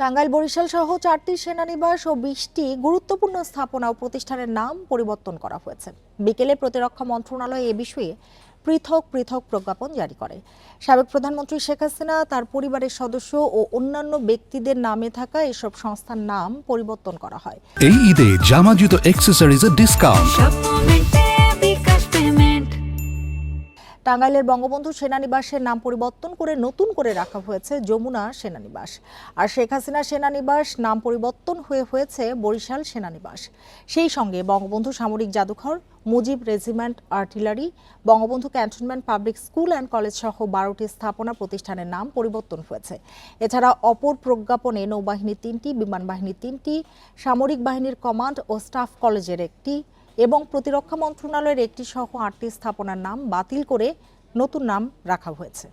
টাঙ্গাইল বরিশাল সহ চারটি সেনানিবাস ও বিশটি গুরুত্বপূর্ণ স্থাপনা ও প্রতিষ্ঠানের নাম পরিবর্তন করা হয়েছে। বিকেলে প্রতিরক্ষা মন্ত্রণালয় এ বিষয়ে পৃথক পৃথক প্রজ্ঞাপন জারি করে। সাবেক প্রধানমন্ত্রী শেখ হাসিনা তার পরিবারের সদস্য ও অন্যান্য ব্যক্তিদের নামে থাকা এসব সংস্থার নাম পরিবর্তন করা হয়। এই ঈদে জামা জুতো অ্যাক্সেসরিজের ডিসকাউন্ট টাঙ্গাইলের বঙ্গবন্ধু সেনানিবাসের নাম পরিবর্তন করে নতুন করে রাখা হয়েছে যমুনা সেনানিবাস। আর শেখ হাসিনা সেনানিবাস নাম পরিবর্তন হয়ে হয়েছে বরিশাল সেনানিবাস। সেই সঙ্গে বঙ্গবন্ধু সামরিক জাদুঘর, Mujib regiment artillery, Bangabandhu cantonment public school and college সহ বারোটি স্থাপনা প্রতিষ্ঠানের নাম পরিবর্তন হয়েছে। এছাড়া অপর প্রজ্ঞাপনে নৌবাহিনীর তিনটি, বিমান বাহিনীর তিনটি, সামরিক বাহিনীর কমান্ড ও স্টাফ কলেজের একটি এবং প্রতিরক্ষা মন্ত্রণালয়ের একটি সহ আটটি স্থাপনার নাম বাতিল করে নতুন নাম রাখা হয়েছে।